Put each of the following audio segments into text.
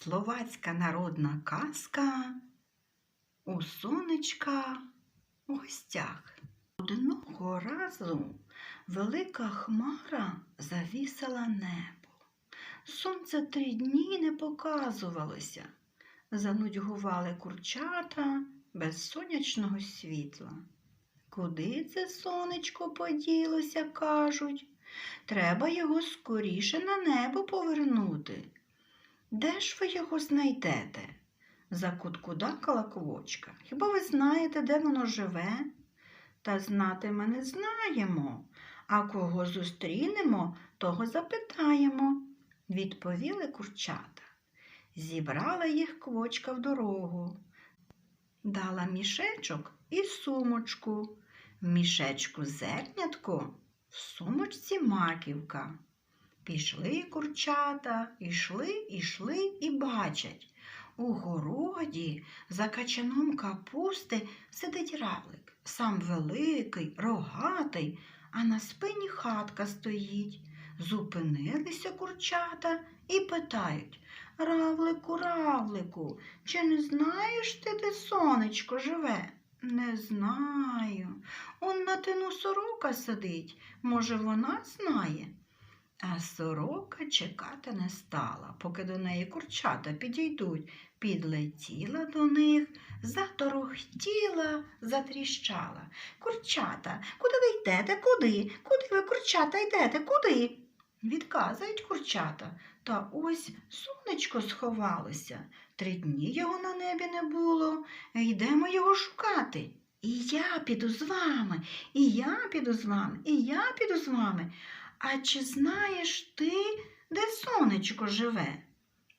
Словацька народна казка у сонечка у гостях. Одного разу велика хмара завісила небо. Сонце три дні не показувалося. Занудьгували курчата без сонячного світла. Куди це сонечко поділося, кажуть. Треба його скоріше на небо повернути. Де ж ви його знайдете? Закуткудакала квочка. Хіба ви знаєте, де воно живе? Та знати ми не знаємо, а кого зустрінемо, того запитаємо, відповіли курчата. Зібрала їх квочка в дорогу. Дала мішечок і сумочку. В мішечку зернятко, в сумочці маківка. Пішли курчата, ішли, ішли і бачать. У городі за качаном капусти сидить равлик, сам великий, рогатий, а на спині хатка стоїть. Зупинилися курчата і питають Равлику, равлику, чи не знаєш ти, де сонечко живе? Не знаю. Он на тину сорока сидить. Може, вона знає? А сорока чекати не стала, поки до неї курчата підійдуть. Підлетіла до них, заторохтіла, затріщала. Курчата, куди ви йдете? Куди? Куди ви, курчата, йдете? Куди? Відказують курчата. Та ось сонечко сховалося. Три дні його на небі не було. Йдемо його шукати. І я піду з вами, і я піду з вами, і я піду з вами. А чи знаєш ти, де сонечко живе?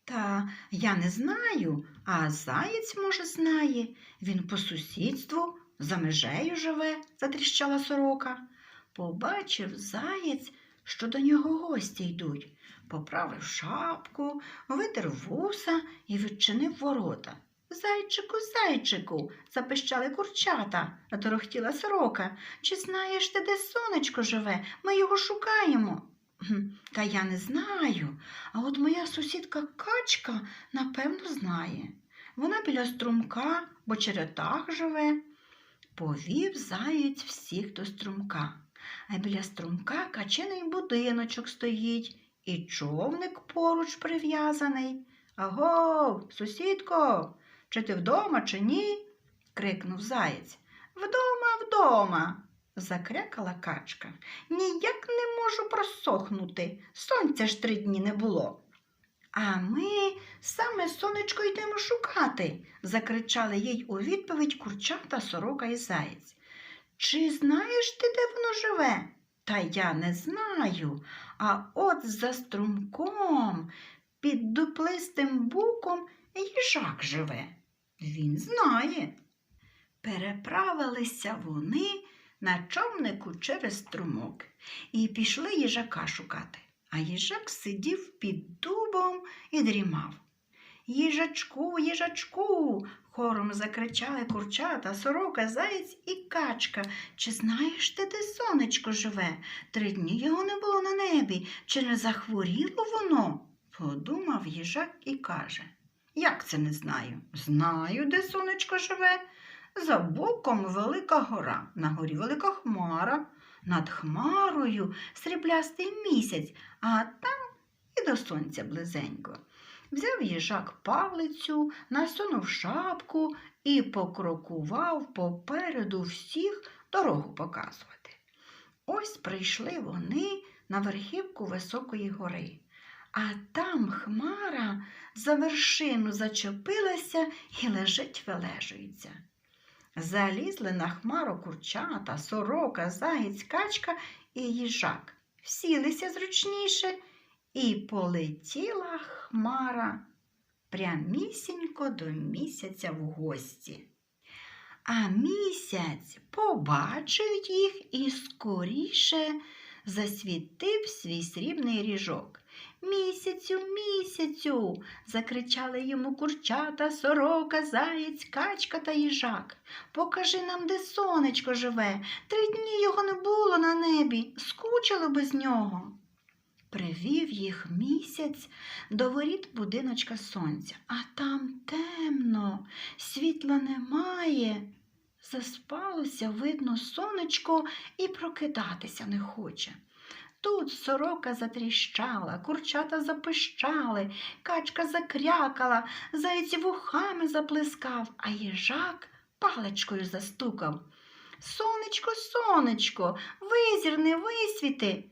Та я не знаю, а заєць, може, знає. Він по сусідству за межею живе, затріщала сорока. Побачив заєць, що до нього гості йдуть. Поправив шапку, витер вуса і відчинив ворота. Зайчику, зайчику, запищали курчата, наторохтіла сорока. Чи знаєш ти, де сонечко живе? Ми його шукаємо. Та я не знаю. А от моя сусідка качка, напевно, знає. Вона біля струмка, бо черетах живе. Повів заєць всіх до струмка. А біля струмка качений будиночок стоїть, і човник поруч прив'язаний. Агов, сусідко, чи ти вдома, чи ні? крикнув заєць. Вдома, вдома. закрякала качка. Ніяк не можу просохнути. Сонця ж три дні не було. А ми саме сонечко йдемо шукати, закричали їй у відповідь курчата, сорока і заєць. Чи знаєш ти, де воно живе? Та я не знаю. А от за струмком, під дуплистим буком їжак живе. Він знає. Переправилися вони на човнику через струмок і пішли їжака шукати. А їжак сидів під дубом і дрімав. Їжачку, їжачку, хором закричали курчата, сорока, заєць і качка. Чи знаєш ти, де сонечко живе? Три дні його не було на небі. Чи не захворіло воно? Подумав їжак і каже. Як це не знаю? Знаю, де сонечко живе. За боком велика гора, на горі велика хмара, над хмарою сріблястий місяць, а там і до сонця близенько. Взяв їжак палицю, насунув шапку і покрокував попереду всіх дорогу показувати. Ось прийшли вони на верхівку високої гори, а там хмара за вершину зачепилася і лежить вележується. Залізли на хмару курчата, сорока, заєць, качка і їжак. Сілися зручніше, і полетіла хмара прямісінько до місяця в гості. А місяць побачив їх і скоріше засвітив свій срібний ріжок. Місяцю, місяцю. закричали йому курчата, сорока, заєць, качка та їжак. Покажи нам, де сонечко живе. Три дні його не було на небі, скучили без нього. Привів їх місяць до воріт будиночка сонця, а там темно, світла немає. Заспалося, видно, сонечко і прокидатися не хоче. Тут сорока затріщала, курчата запищали, качка закрякала, заєць вухами заплескав, а їжак паличкою застукав. Сонечко, сонечко, визірни, висвіти.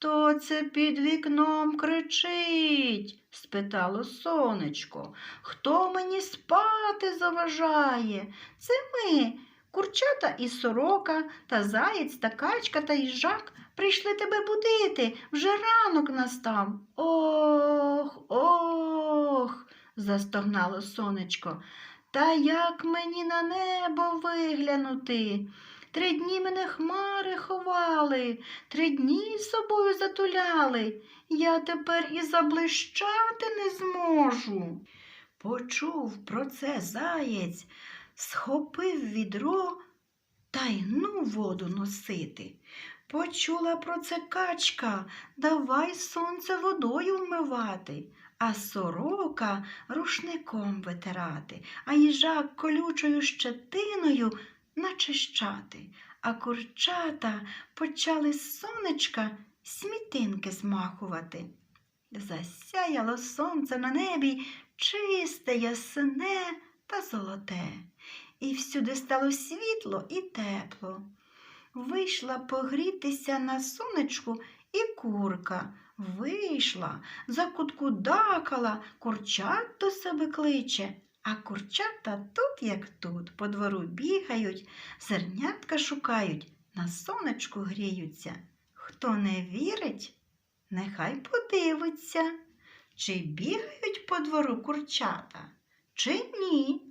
Хто це під вікном кричить? спитало сонечко. Хто мені спати заважає? Це ми, курчата і сорока, та заєць та качка та їжак прийшли тебе будити. Вже ранок настав. Ох, ох, застогнало сонечко. Та як мені на небо виглянути? Три дні мене хмари ховали, три дні з собою затуляли. Я тепер і заблищати не зможу. Почув про це заєць, схопив відро та й ну воду носити. Почула про це качка, давай сонце водою вмивати, а сорока рушником витирати, а їжак колючою щетиною начищати, а курчата почали з сонечка смітинки змахувати. Засяяло сонце на небі чисте, ясне та золоте, і всюди стало світло і тепло. Вийшла погрітися на сонечку і курка. Вийшла, закуткудакала, курчат до себе кличе, а курчата тут, як тут, по двору бігають, зернятка шукають, на сонечку гріються. Хто не вірить, нехай подивиться, чи бігають по двору курчата, чи ні.